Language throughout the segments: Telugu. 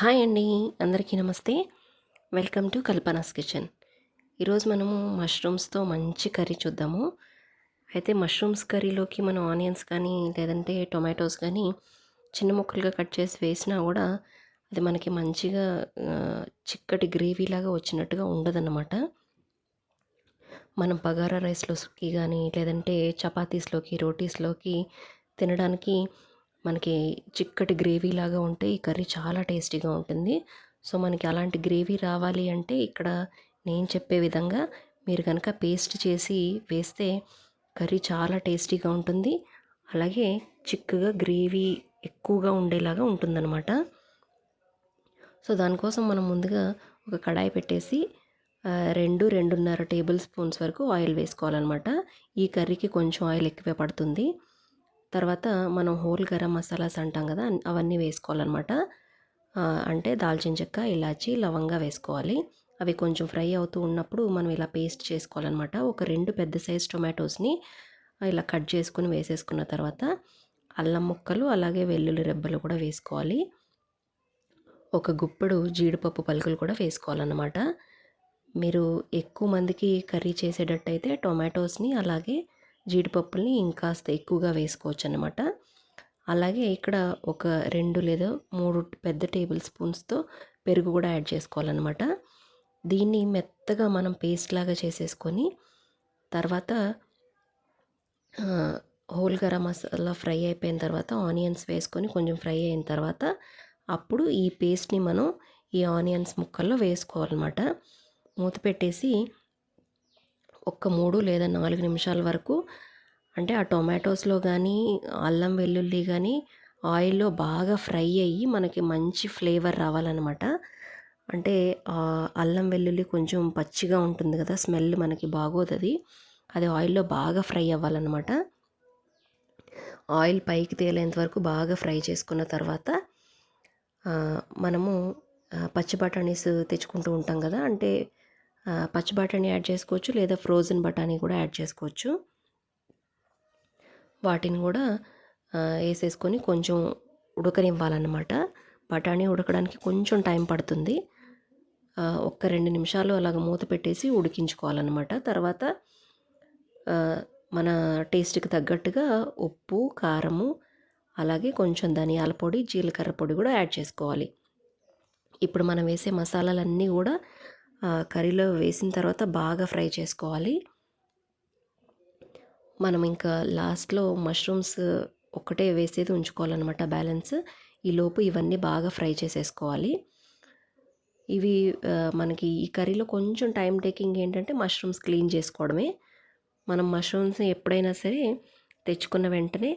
హాయ్ అండి. అందరికీ నమస్తే. Welcome to Kalpana's kitchen. ఈరోజు మనము మష్రూమ్స్తో మంచి కర్రీ చూద్దాము. అయితే మష్రూమ్స్ కర్రీలోకి మనం ఆనియన్స్ కానీ లేదంటే టొమాటోస్ కానీ చిన్న ముక్కలుగా కట్ చేసి వేసినా కూడా అది మనకి మంచిగా చిక్కటి గ్రేవీ లాగా వచ్చినట్టుగా ఉండదన్నమాట. మనం బగారా రైస్లోకి కానీ లేదంటే చపాతీస్లోకి రోటీస్లోకి తినడానికి మనకి చిక్కటి గ్రేవీ లాగా ఉంటే ఈ కర్రీ చాలా టేస్టీగా ఉంటుంది. సో మనకి అలాంటి గ్రేవీ రావాలి అంటే ఇక్కడ నేను చెప్పే విధంగా మీరు కనుక పేస్ట్ చేసి వేస్తే కర్రీ చాలా టేస్టీగా ఉంటుంది. అలాగే చిక్కగా గ్రేవీ ఎక్కువగా ఉండేలాగా ఉంటుందన్నమాట. సో దానికోసం మనం ముందుగా ఒక కడాయి పెట్టేసి రెండు రెండున్నర టేబుల్ స్పూన్స్ వరకు ఆయిల్ వేసుకోవాలన్నమాట. ఈ కర్రీకి కొంచెం ఆయిల్ ఎక్కువే పడుతుంది. తర్వాత మనం హోల్ గరం మసాలాస్ అంటాం కదా అవన్నీ వేసుకోవాలన్నమాట. అంటే దాల్చిన చెక్క ఇలాచి లవంగా వేసుకోవాలి. అవి కొంచెం ఫ్రై అవుతూ ఉన్నప్పుడు మనం ఇలా పేస్ట్ చేసుకోవాలన్నమాట. ఒక రెండు పెద్ద సైజ్ టొమాటోస్ని ఇలా కట్ చేసుకుని వేసేసుకున్న తర్వాత అల్లం ముక్కలు అలాగే వెల్లుల్లి రెబ్బలు కూడా వేసుకోవాలి. ఒక గుప్పడు జీడిపప్పు పలుకులు కూడా వేసుకోవాలన్నమాట. మీరు ఎక్కువ మందికి కర్రీ చేసేటట్టయితే టొమాటోస్ని అలాగే జీడిపప్పుల్ని ఇంకాస్త ఎక్కువగా వేసుకోవచ్చు అనమాట అలాగే ఇక్కడ ఒక రెండు లేదా మూడు పెద్ద టేబుల్ స్పూన్స్తో పెరుగు కూడా యాడ్ చేసుకోవాలన్నమాట. దీన్ని మెత్తగా మనం పేస్ట్ లాగా చేసేసుకొని తర్వాత హోల్ గరం మసాలా ఫ్రై అయిపోయిన తర్వాత ఆనియన్స్ వేసుకొని కొంచెం ఫ్రై అయిన తర్వాత అప్పుడు ఈ పేస్ట్ని మనం ఈ ఆనియన్స్ ముక్కల్లో వేసుకోవాలన్నమాట. మూత పెట్టేసి ఒక్క మూడు లేదా నాలుగు నిమిషాల వరకు అంటే ఆ టొమాటోస్లో కానీ అల్లం వెల్లుల్లి కానీ ఆయిల్లో బాగా ఫ్రై అయ్యి మనకి మంచి ఫ్లేవర్ రావాలన్నమాట. అంటే అల్లం వెల్లుల్లి కొంచెం పచ్చిగా ఉంటుంది కదా స్మెల్ మనకి బాగోతుంది అది. ఆయిల్లో బాగా ఫ్రై అవ్వాలన్నమాట. ఆయిల్ పైకి తేలేంత వరకు బాగా ఫ్రై చేసుకున్న తర్వాత మనము పచ్చి బఠానీస్ తెచ్చుకుంటూ ఉంటాం కదా అంటే పచ్చి బఠానీ యాడ్ చేసుకోవచ్చు లేదా ఫ్రోజన్ బఠానీ కూడా యాడ్ చేసుకోవచ్చు. వాటిని కూడా వేసేసుకొని కొంచెం ఉడకనివ్వాలన్నమాట. బఠానీ ఉడకడానికి కొంచెం టైం పడుతుంది. ఒక్క రెండు నిమిషాలు అలాగ మూత పెట్టేసి ఉడికించుకోవాలన్నమాట. తర్వాత మన టేస్ట్కి తగ్గట్టుగా ఉప్పు కారము అలాగే కొంచెం ధనియాల పొడి జీలకర్ర పొడి కూడా యాడ్ చేసుకోవాలి. ఇప్పుడు మనం వేసే మసాలాలన్నీ కూడా కర్రీలో వేసిన తర్వాత బాగా ఫ్రై చేసుకోవాలి. మనం ఇంకా లాస్ట్లో మష్రూమ్స్ ఒక్కటే వేసేది ఉంచుకోవాలన్నమాట బ్యాలెన్స్. ఈ లోపు ఇవన్నీ బాగా ఫ్రై చేసేసుకోవాలి. ఇవి మనకి ఈ కర్రీలో కొంచెం టైం టేకింగ్ ఏంటంటే మష్రూమ్స్ క్లీన్ చేసుకోవడమే. మనం మష్రూమ్స్ని ఎప్పుడైనా సరే తెచ్చుకున్న వెంటనే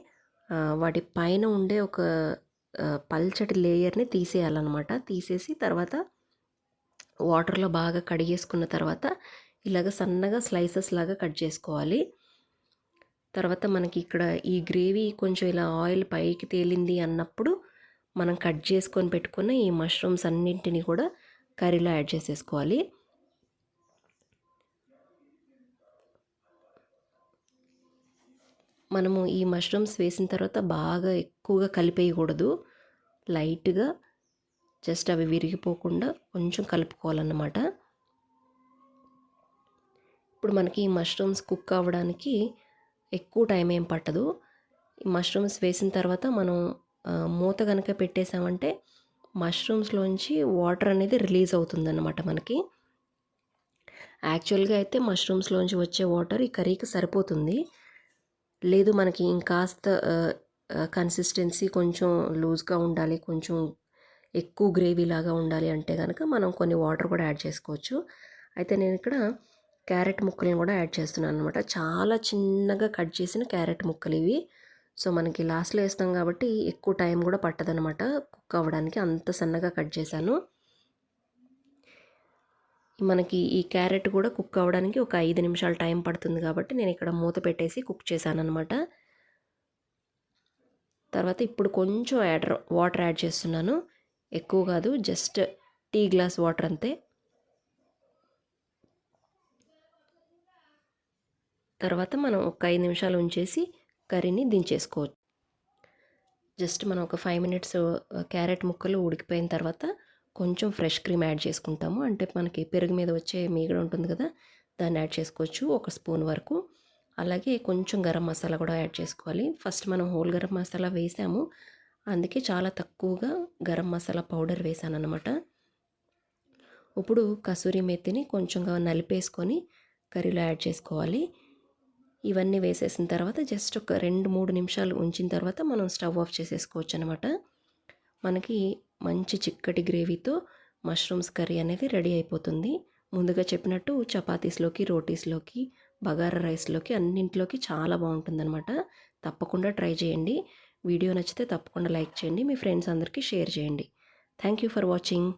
వాటి పైన ఉండే ఒక పల్చటి లేయర్ని తీసేయాలన్నమాట. తీసేసి తర్వాత వాటర్లో బాగా కడిగేసుకున్న తర్వాత ఇలాగ సన్నగా స్లైసెస్ లాగా కట్ చేసుకోవాలి. తర్వాత మనకి ఇక్కడ ఈ గ్రేవీ కొంచెం ఇలా ఆయిల్ పైకి తేలింది అన్నప్పుడు మనం కట్ చేసుకొని పెట్టుకున్న ఈ మష్రూమ్స్ అన్నింటినీ కూడా కర్రీలో యాడ్ చేసేసుకోవాలి. మనము ఈ మష్రూమ్స్ వేసిన తర్వాత బాగా ఎక్కువగా కలిపేయకూడదు. లైట్గా జస్ట్ అవి విరిగిపోకుండా కొంచెం కలుపుకోవాలన్నమాట. ఇప్పుడు మనకి ఈ మష్రూమ్స్ కుక్ అవ్వడానికి ఎక్కువ టైం ఏం పట్టదు. ఈ మష్రూమ్స్ వేసిన తర్వాత మనం మూత కనుక పెట్టేసామంటే మష్రూమ్స్లోంచి వాటర్ అనేది రిలీజ్ అవుతుందన్నమాట మనకి. యాక్చువల్గా అయితే మష్రూమ్స్లోంచి వచ్చే వాటర్ ఈ కర్రీకి సరిపోతుంది. లేదు మనకి ఇంకాస్త కన్సిస్టెన్సీ కొంచెం లూజ్గా ఉండాలి కొంచెం ఎక్కువ గ్రేవీ లాగా ఉండాలి అంటే కనుక మనం కొన్ని వాటర్ కూడా యాడ్ చేసుకోవచ్చు. అయితే నేను ఇక్కడ క్యారెట్ ముక్కలను కూడా యాడ్ చేస్తున్నాను అనమాట చాలా చిన్నగా కట్ చేసిన క్యారెట్ ముక్కలు ఇవి. సో మనకి లాస్ట్లో వేస్తాం కాబట్టి ఎక్కువ టైం కూడా పట్టదనమాట కుక్ అవ్వడానికి అంత సన్నగా కట్ చేశాను. మనకి ఈ క్యారెట్ కూడా కుక్ అవ్వడానికి ఒక ఐదు నిమిషాలు టైం పడుతుంది కాబట్టి నేను ఇక్కడ మూత పెట్టేసి కుక్ చేశాను అనమాట తర్వాత ఇప్పుడు కొంచెం యాడ్ వాటర్ యాడ్ చేస్తున్నాను. ఎక్కువ కాదు జస్ట్ టీ గ్లాస్ వాటర్ అంతే. తర్వాత మనం ఒక ఐదు నిమిషాలు ఉంచేసి కర్రీని దించేసుకోవచ్చు. జస్ట్ మనం ఒక ఫైవ్ మినిట్స్ క్యారెట్ ముక్కలు ఉడికిపోయిన తర్వాత కొంచెం ఫ్రెష్ క్రీమ్ యాడ్ చేసుకుంటాము. అంటే మనకి పెరుగు మీద వచ్చే మీగడ ఉంటుంది కదా దాన్ని యాడ్ చేసుకోవచ్చు ఒక స్పూన్ వరకు. అలాగే కొంచెం గరం మసాలా కూడా యాడ్ చేసుకోవాలి. ఫస్ట్ మనం హోల్ గరం మసాలా వేసాము. అందుకే చాలా తక్కువగా గరం మసాలా పౌడర్ వేసాను అనమాట ఇప్పుడు కసూరి మెత్తిని కొంచెంగా నలిపేసుకొని కర్రీలో యాడ్ చేసుకోవాలి. ఇవన్నీ వేసేసిన తర్వాత జస్ట్ ఒక రెండు మూడు నిమిషాలు ఉంచిన తర్వాత మనం స్టవ్ ఆఫ్ చేసేసుకోవచ్చు అనమాట మనకి మంచి చిక్కటి గ్రేవీతో మష్రూమ్స్ కర్రీ అనేది రెడీ అయిపోతుంది. ముందుగా చెప్పినట్టు చపాతీస్లోకి రోటీస్లోకి బగారా రైస్లోకి అన్నింటిలోకి చాలా బాగుంటుందన్నమాట. తప్పకుండా ట్రై చేయండి. వీడియో నచ్చితే తప్పకుండా లైక్ చేయండి మీ ఫ్రెండ్స్ అందరికీ షేర్ చేయండి. Thank you for watching